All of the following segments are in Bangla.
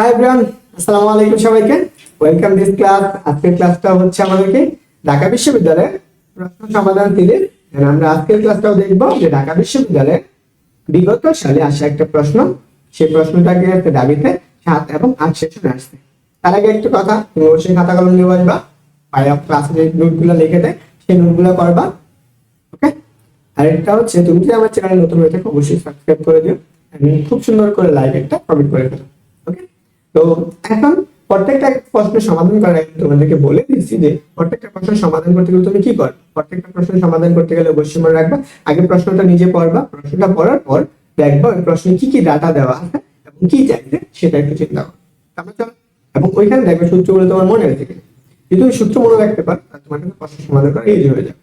হাই এভরিওয়ান আসসালামু আলাইকুম সবাইকে। ওয়েলকাম দিস ক্লাস আজকের ক্লাসটা হচ্ছে আমাদেরকে ঢাকা বিশ্ববিদ্যালয়ের প্রশ্ন সমাধান সিরিজ আমরা আজকের ক্লাসটাও দেখব যে ঢাকা বিশ্ববিদ্যালয়ে বিগত সালে আসা একটা প্রশ্ন। সেই প্রশ্নটাকে একটা দাবিতে সাত এবং আট সেশনে আসছে। তার আগে একটা কথা, তুমি অবশ্যই খাতা কলম নিয়ে বসবা পায়া ক্লাসে যে নোটগুলো লিখে দেয়, সেই নোটগুলো করবা ওকে আরেকটা হচ্ছে, তুমি যদি আমার চ্যানেল নতুন হয়ে থাকো, অবশ্যই সাবস্ক্রাইব করে দিও। খুব সুন্দর করে লাইক একটা কমেন্ট করে ফেলো। তো এখন প্রত্যেকটা প্রশ্নের সমাধান করার আগে তোমাদেরকে বলে দিচ্ছি যে প্রত্যেকটা প্রশ্নের সমাধান করতে গেলে তুমি কি করবে প্রত্যেকটা প্রশ্নের সমাধান করতে গেলে অবশ্যই মনে রাখবা, আগে প্রশ্নটা নিজে পড়বা, প্রশ্নটা পড়ার পর দেখবা ওই প্রশ্নে কি কি ডাটা দেওয়া আছে এবং কি চাইছে সেটা একটু চিন্তা করো। তারপর চলো, এবং ওইখানে দেখবে সূত্রগুলো তোমার মনে রেখে গেলে যদি তুমি সূত্র মনে রাখতে পারো, তাহলে তোমার কাছে প্রশ্ন সমাধান করা ইজি হয়ে যাবে।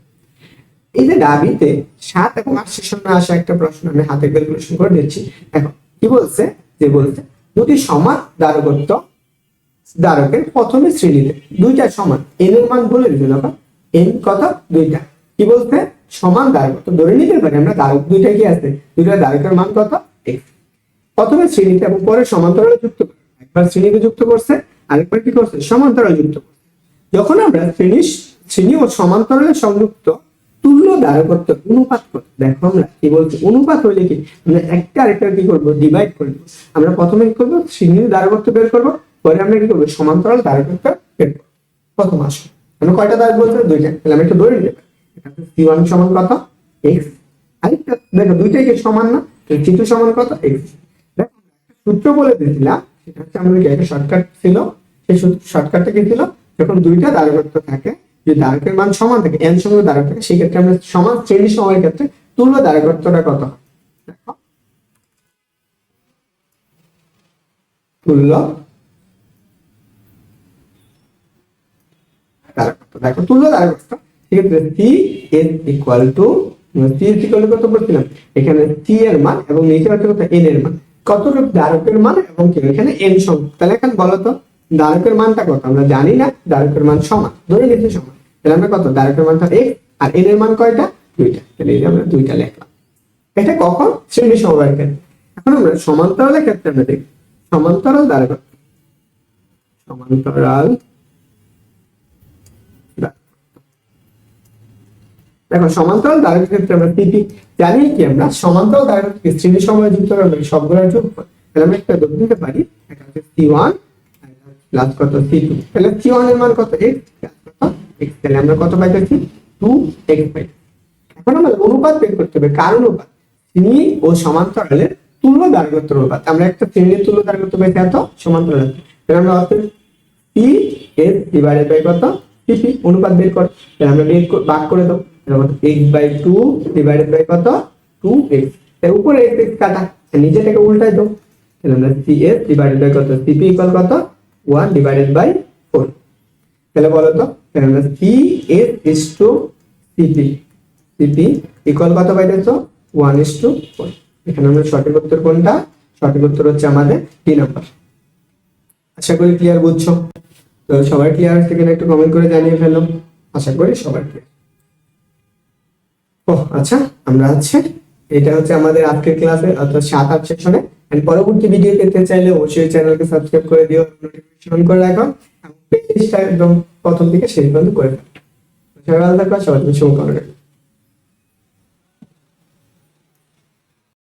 এই যে দাবিতে সাত এবং আট সেশনে আসা একটা প্রশ্ন আমি হাতে ক্যালকুলেশন করে দিচ্ছি। এখন কি বলছে? যে বলছে যদি সমান দ্বারকত্ব দ্বারকের প্রথমে শ্রেণীতে দুইটা সমান। এন এর মান বলে দিল না? এন কত দুইটা। কি বলছে? সমান দ্বারকত্ব ধরে নিতে পারি আমরা দ্বারক দুইটা কি আছে? দুইটা দ্বারকের মান কত? x প্রথমে শ্রেণীতে এবং পরে সমান্তরালে যুক্ত একবার শ্রেণীতে যুক্ত করছে, আরেকবার কি করছে? সমান্তরালে যুক্ত করছে। যখন আমরা শ্রেণি শ্রেণি ও সমান্তরালে সংযুক্ত দ্বারকত্ব অনুপাত করতে দেখো আমরা কি বলছি? অনুপাত হইলে কি? আমরা একটা আরেকটা কি করব? ডিভাইড আমরা প্রথমে কি করব? বের করব। পরে আমরা কি করব? সমান্তরাল বের করব। প্রথম আসো আমরা কয়টা দুইটা। তাহলে আমি সি ওয়ান সমান কত? এক্স আরেকটা, দেখো, দুইটাই কি সমান না? সি টু সমান কত? এক্স দেখো সূত্র বলে দিয়েছিলাম, সেটা হচ্ছে আমাদের একটা শর্টকাট ছিল, সেই শর্টকাটটা কি ছিল? যখন দুইটা দ্বারকত্ব থাকে যে দ্বারকের মান সমান থাকে এন সঙ্গে দ্বারক থাকে সেই ক্ষেত্রে আমরা সমান শ্রেণি সময়ের ক্ষেত্রে তুল্য দ্বারকত্বটা কত? হয় সেক্ষেত্রে বলছিলাম এখানে এর মান এবং এন এর মান। কতটুকু দ্বারকের মান এবং এখানে এন সংখ্যা তাহলে এখন বলো তো, দ্বারকের মানটা কত? আমরা জানি না, দ্বারকের মান সমান। ধরে নিচ্ছি সমান। তাহলে আমরা কত? দ্বারকের মানটা এক আর এন এর মান কয়টা? দুইটা। তাহলে এই আমরা দুইটা লিখলাম। এটা কখন? শ্রেণি সমবায়ের ক্ষেত্রে এখন আমরা সমান্তরালের ক্ষেত্রে আমরা দেখি। সমান্তরাল দ্বারকত্ব সমান্তরাল দেখো, সমান্তরাল দ্বারকের ক্ষেত্রে আমরা পিপি জানি কি? আমরা সমান্তরাল দ্বারককে শ্রেণি সময় যুক্ত করলে সবগুলো যোগ তাহলে আমরা একটা যোগ দিতে পারি। এটা হচ্ছে সি ওয়ান প্লাস কত সি টু তাহলে সি ওয়ানের মান কত? এক্স এক্স তাহলে আমরা কত পাইতেছি টু এক্স পাই। এখন আমাদের অনুপাত বের করতে হবে। কার অনুপাত? শ্রেণি ও সমান্তরালের তুল্য দ্বারকত্ব অনুপাত। আমরা একটা শ্রেণির তুল্য দ্বারকত্ব পেয়েছি এত, সমান্তরাল। তাহলে আমরা অর্থাৎ পি এস ডিভাইডেড বাই কত? পিপি অনুপাত বের কর। তাহলে আমরা বের ভাগ করে দাও X by two divided by কত? টু এক্স তাই উপরে এক্স এক্স কাটা। নিচেটাকে উল্টাই দাও তাহলে আমরা সি এস ডিভাইডেড বাই কত? সিপি ইকুয়াল কত? ওয়ান ডিভাইডেড বাই ফোর তাহলে বলো তো? Is two CP CP equal কত ওয়ান ইস টু ফোর এখানে আমরা সঠিক উত্তর কোনটা? সঠিক উত্তর হচ্ছে আমাদের আশা করি ক্লিয়ার বুঝছ? তো সবাই ক্লিয়ার একটু কমেন্ট করে জানিয়ে ফেলো। আশা করি ক্লিয়ার ও আচ্ছা আমরা হচ্ছে, এটা হচ্ছে আমাদের আজকের ক্লাসে অর্থাৎ সাত আট সেশনে এন্ড পরবর্তী ভিডিও পেতে চাইলে অবশ্যই চ্যানেলকে সাবস্ক্রাইব করে দিও নোটিফিকেশন করে রাখো। পেজটা একদম প্রথম থেকে শেষ পর্যন্ত করে রাখো সবাই ভালো থাকো সবাই তুমি শুভকামনা